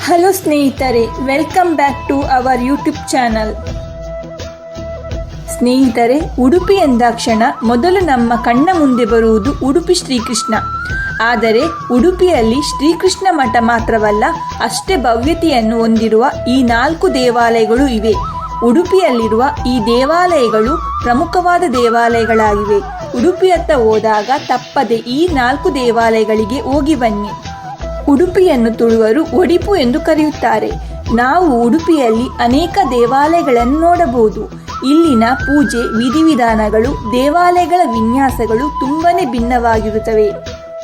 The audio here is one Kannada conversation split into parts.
ಹಲೋ ಸ್ನೇಹಿತರೆ. Welcome back to our YouTube channel ಸ್ನೇಹಿತರೆ, ಉಡುಪಿ ಎಂದಾಕ್ಷಣ ಮೊದಲು ನಮ್ಮ ಕಣ್ಣ ಮುಂದೆ ಬರುವುದು ಉಡುಪಿ ಶ್ರೀಕೃಷ್ಣ. ಆದರೆ ಉಡುಪಿಯಲ್ಲಿ ಶ್ರೀಕೃಷ್ಣ ಮಠ ಮಾತ್ರವಲ್ಲ, ಅಷ್ಟೇ ಭವ್ಯತೆಯನ್ನು ಹೊಂದಿರುವ ಈ ನಾಲ್ಕು ದೇವಾಲಯಗಳು ಇವೆ. ಉಡುಪಿಯಲ್ಲಿರುವ ಈ ದೇವಾಲಯಗಳು ಪ್ರಮುಖವಾದ ದೇವಾಲಯಗಳಾಗಿವೆ. ಉಡುಪಿಯತ್ತ ಹೋದಾಗ ತಪ್ಪದೆ ಈ ನಾಲ್ಕು ದೇವಾಲಯಗಳಿಗೆ ಹೋಗಿ ಬನ್ನಿ. ಉಡುಪಿಯನ್ನು ತುಳುವರು ಒಡಿಪು ಎಂದು ಕರೆಯುತ್ತಾರೆ. ನಾವು ಉಡುಪಿಯಲ್ಲಿ ಅನೇಕ ದೇವಾಲಯಗಳನ್ನು ನೋಡಬಹುದು. ಇಲ್ಲಿನ ಪೂಜೆ, ವಿಧಿವಿಧಾನಗಳು, ದೇವಾಲಯಗಳ ವಿನ್ಯಾಸಗಳು ತುಂಬನೇ ಭಿನ್ನವಾಗಿರುತ್ತವೆ.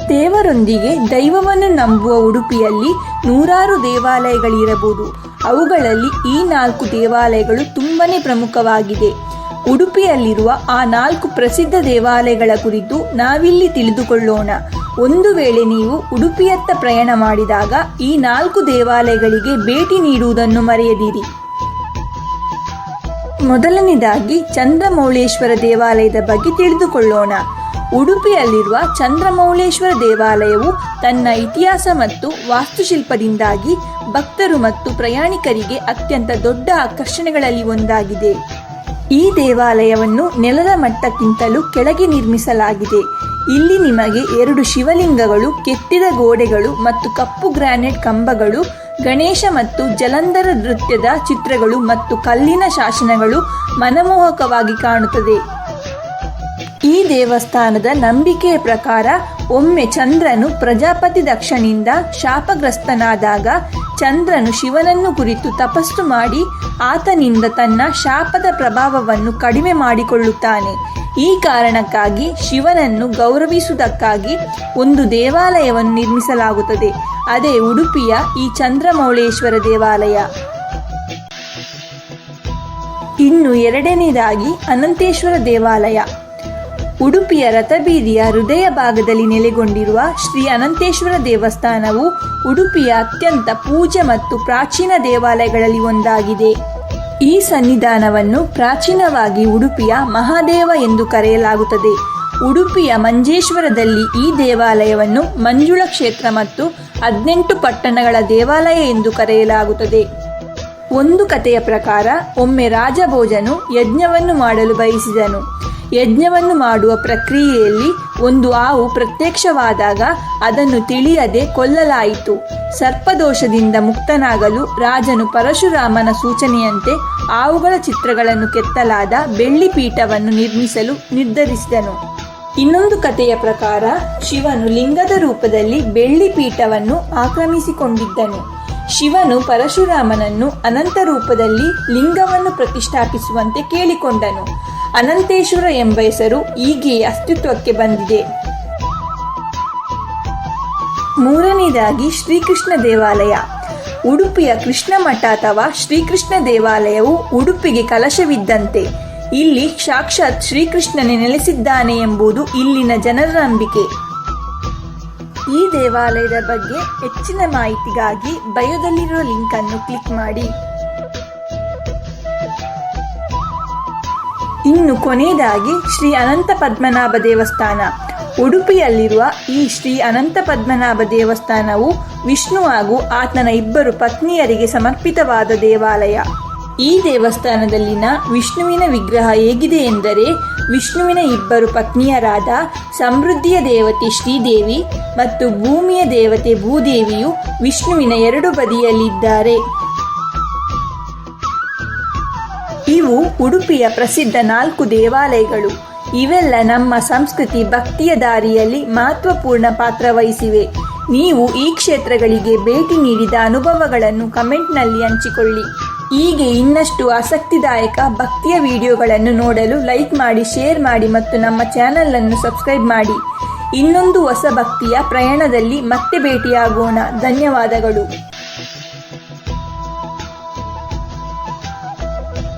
ದೇವರೊಂದಿಗೆ ದೈವವನ್ನು ನಂಬುವ ಉಡುಪಿಯಲ್ಲಿ ನೂರಾರು ದೇವಾಲಯಗಳಿರಬಹುದು. ಅವುಗಳಲ್ಲಿ ಈ ನಾಲ್ಕು ದೇವಾಲಯಗಳು ತುಂಬನೇ ಪ್ರಮುಖವಾಗಿದೆ. ಉಡುಪಿಯಲ್ಲಿರುವ ಆ ನಾಲ್ಕು ಪ್ರಸಿದ್ಧ ದೇವಾಲಯಗಳ ಕುರಿತು ನಾವಿಲ್ಲಿ ತಿಳಿದುಕೊಳ್ಳೋಣ. ಒಂದು ವೇಳೆ ನೀವು ಉಡುಪಿಯತ್ತ ಪ್ರಯಾಣ ಮಾಡಿದಾಗ ಈ ನಾಲ್ಕು ದೇವಾಲಯಗಳಿಗೆ ಭೇಟಿ ನೀಡುವುದನ್ನು ಮರೆಯದಿರಿ. ಮೊದಲನೇದಾಗಿ ಚಂದ್ರಮೌಳೇಶ್ವರ ದೇವಾಲಯದ ಬಗ್ಗೆ ತಿಳಿದುಕೊಳ್ಳೋಣ. ಉಡುಪಿಯಲ್ಲಿರುವ ಚಂದ್ರಮೌಳೇಶ್ವರ ದೇವಾಲಯವು ತನ್ನ ಇತಿಹಾಸ ಮತ್ತು ವಾಸ್ತುಶಿಲ್ಪದಿಂದಾಗಿ ಭಕ್ತರು ಮತ್ತು ಪ್ರಯಾಣಿಕರಿಗೆ ಅತ್ಯಂತ ದೊಡ್ಡ ಆಕರ್ಷಣೆಗಳಲ್ಲಿ ಒಂದಾಗಿದೆ. ಈ ದೇವಾಲಯವನ್ನು ನೆಲದ ಮಟ್ಟಕ್ಕಿಂತಲೂ ಕೆಳಗೆ ನಿರ್ಮಿಸಲಾಗಿದೆ. ಇಲ್ಲಿ ನಿಮಗೆ ಎರಡು ಶಿವಲಿಂಗಗಳು, ಕೆತ್ತಿದ ಗೋಡೆಗಳು ಮತ್ತು ಕಪ್ಪು ಗ್ರಾನೈಟ್ ಕಂಬಗಳು, ಗಣೇಶ ಮತ್ತು ಜಲಂಧರ ನೃತ್ಯದ ಚಿತ್ರಗಳು ಮತ್ತು ಕಲ್ಲಿನ ಶಾಸನಗಳು ಮನಮೋಹಕವಾಗಿ ಕಾಣುತ್ತದೆ. ಈ ದೇವಸ್ಥಾನದ ನಂಬಿಕೆಯ ಪ್ರಕಾರ ಒಮ್ಮೆ ಚಂದ್ರನು ಪ್ರಜಾಪತಿ ದಕ್ಷನಿಂದ ಶಾಪಗ್ರಸ್ತನಾದಾಗ ಚಂದ್ರನು ಶಿವನನ್ನು ಕುರಿತು ತಪಸ್ಸು ಮಾಡಿ ಆತನಿಂದ ತನ್ನ ಶಾಪದ ಪ್ರಭಾವವನ್ನು ಕಡಿಮೆ ಮಾಡಿಕೊಳ್ಳುತ್ತಾನೆ. ಈ ಕಾರಣಕ್ಕಾಗಿ ಶಿವನನ್ನು ಗೌರವಿಸುವುದಕ್ಕಾಗಿ ಒಂದು ದೇವಾಲಯವನ್ನು ನಿರ್ಮಿಸಲಾಗುತ್ತದೆ. ಅದೇ ಉಡುಪಿಯ ಈ ಚಂದ್ರಮೌಳೇಶ್ವರ ದೇವಾಲಯ. ಇನ್ನು ಎರಡನೇದಾಗಿ ಅನಂತೇಶ್ವರ ದೇವಾಲಯ. ಉಡುಪಿಯ ರಥಬೀದಿಯ ಹೃದಯ ಭಾಗದಲ್ಲಿ ನೆಲೆಗೊಂಡಿರುವ ಶ್ರೀ ಅನಂತೇಶ್ವರ ದೇವಸ್ಥಾನವು ಉಡುಪಿಯ ಅತ್ಯಂತ ಪೂಜೆ ಮತ್ತು ಪ್ರಾಚೀನ ದೇವಾಲಯಗಳಲ್ಲಿ ಒಂದಾಗಿದೆ. ಈ ಸನ್ನಿಧಾನವನ್ನು ಪ್ರಾಚೀನವಾಗಿ ಉಡುಪಿಯ ಮಹಾದೇವ ಎಂದು ಕರೆಯಲಾಗುತ್ತದೆ. ಉಡುಪಿಯ ಮಂಜೇಶ್ವರದಲ್ಲಿ ಈ ದೇವಾಲಯವನ್ನು ಮಂಜುಳ ಕ್ಷೇತ್ರ ಮತ್ತು ಹದಿನೆಂಟು ಪಟ್ಟಣಗಳ ದೇವಾಲಯ ಎಂದು ಕರೆಯಲಾಗುತ್ತದೆ. ಒಂದು ಕಥೆಯ ಪ್ರಕಾರ ಒಮ್ಮೆ ರಾಜಭೋಜನು ಯಜ್ಞವನ್ನು ಮಾಡಲು ಬಯಸಿದನು. ಯಜ್ಞವನ್ನು ಮಾಡುವ ಪ್ರಕ್ರಿಯೆಯಲ್ಲಿ ಒಂದು ಹಾವು ಪ್ರತ್ಯಕ್ಷವಾದಾಗ ಅದನ್ನು ತಿಳಿಯದೆ ಕೊಲ್ಲಲಾಯಿತು. ಸರ್ಪದೋಷದಿಂದ ಮುಕ್ತನಾಗಲು ರಾಜನು ಪರಶುರಾಮನ ಸೂಚನೆಯಂತೆ ಹಾವುಗಳ ಚಿತ್ರಗಳನ್ನು ಕೆತ್ತಲಾದ ಬೆಳ್ಳಿ ಪೀಠವನ್ನು ನಿರ್ಮಿಸಲು ನಿರ್ಧರಿಸಿದನು. ಇನ್ನೊಂದು ಕಥೆಯ ಪ್ರಕಾರ ಶಿವನು ಲಿಂಗದ ರೂಪದಲ್ಲಿ ಬೆಳ್ಳಿ ಪೀಠವನ್ನು ಆಕ್ರಮಿಸಿಕೊಂಡಿದ್ದನು. ಶಿವನು ಪರಶುರಾಮನನ್ನು ಅನಂತ ರೂಪದಲ್ಲಿ ಲಿಂಗವನ್ನು ಪ್ರತಿಷ್ಠಾಪಿಸುವಂತೆ ಕೇಳಿಕೊಂಡನು. ಅನಂತೇಶ್ವರ ಎಂಬ ಹೆಸರು ಈಗೇ ಅಸ್ತಿತ್ವಕ್ಕೆ ಬಂದಿದೆ. ಮೂರನೇದಾಗಿ ಶ್ರೀಕೃಷ್ಣ ದೇವಾಲಯ. ಉಡುಪಿಯ ಕೃಷ್ಣ ಮಠ ಅಥವಾ ಶ್ರೀಕೃಷ್ಣ ದೇವಾಲಯವು ಉಡುಪಿಗೆ ಕಲಶವಿದ್ದಂತೆ. ಇಲ್ಲಿ ಸಾಕ್ಷಾತ್ ಶ್ರೀಕೃಷ್ಣನೇ ನೆಲೆಸಿದ್ದಾನೆ ಎಂಬುದು ಇಲ್ಲಿನ ಜನರ ನಂಬಿಕೆ. ಈ ದೇವಾಲಯದ ಬಗ್ಗೆ ಹೆಚ್ಚಿನ ಮಾಹಿತಿಗಾಗಿ ಬಯೋದಲ್ಲಿರುವ ಲಿಂಕ್ ಅನ್ನು ಕ್ಲಿಕ್ ಮಾಡಿ. ಇನ್ನು ಕೊನೆಯದಾಗಿ ಶ್ರೀ ಅನಂತ ಪದ್ಮನಾಭ ದೇವಸ್ಥಾನ. ಉಡುಪಿಯಲ್ಲಿರುವ ಈ ಶ್ರೀ ಅನಂತ ಪದ್ಮನಾಭ ದೇವಸ್ಥಾನವು ವಿಷ್ಣು ಹಾಗೂ ಆತನ ಇಬ್ಬರು ಪತ್ನಿಯರಿಗೆ ಸಮರ್ಪಿತವಾದ ದೇವಾಲಯ. ಈ ದೇವಸ್ಥಾನದಲ್ಲಿನ ವಿಷ್ಣುವಿನ ವಿಗ್ರಹ ಹೇಗಿದೆ ಎಂದರೆ ವಿಷ್ಣುವಿನ ಇಬ್ಬರು ಪತ್ನಿಯರಾದ ಸಮೃದ್ಧಿಯ ದೇವತೆ ಶ್ರೀದೇವಿ ಮತ್ತು ಭೂಮಿಯ ದೇವತೆ ಭೂದೇವಿಯು ವಿಷ್ಣುವಿನ ಎರಡು ಬದಿಯಲ್ಲಿದ್ದಾರೆ. ಇವು ಉಡುಪಿಯ ಪ್ರಸಿದ್ಧ ನಾಲ್ಕು ದೇವಾಲಯಗಳು. ಇವೆಲ್ಲ ನಮ್ಮ ಸಂಸ್ಕೃತಿ ಭಕ್ತಿಯ ದಾರಿಯಲ್ಲಿ ಮಹತ್ವಪೂರ್ಣ ಪಾತ್ರ ವಹಿಸಿವೆ. ನೀವು ಈ ಕ್ಷೇತ್ರಗಳಿಗೆ ಭೇಟಿ ನೀಡಿದ ಅನುಭವಗಳನ್ನು ಕಮೆಂಟ್ನಲ್ಲಿ ಹಂಚಿಕೊಳ್ಳಿ. ಹೀಗೆ ಇನ್ನಷ್ಟು ಆಸಕ್ತಿದಾಯಕ ಭಕ್ತಿಯ ವಿಡಿಯೋಗಳನ್ನು ನೋಡಲು ಲೈಕ್ ಮಾಡಿ, ಶೇರ್ ಮಾಡಿ ಮತ್ತು ನಮ್ಮ ಚಾನಲನ್ನು ಸಬ್ಸ್ಕ್ರೈಬ್ ಮಾಡಿ. ಇನ್ನೊಂದು ಹೊಸ ಭಕ್ತಿಯ ಪ್ರಯಾಣದಲ್ಲಿ ಮತ್ತೆ ಭೇಟಿಯಾಗೋಣ. ಧನ್ಯವಾದಗಳು.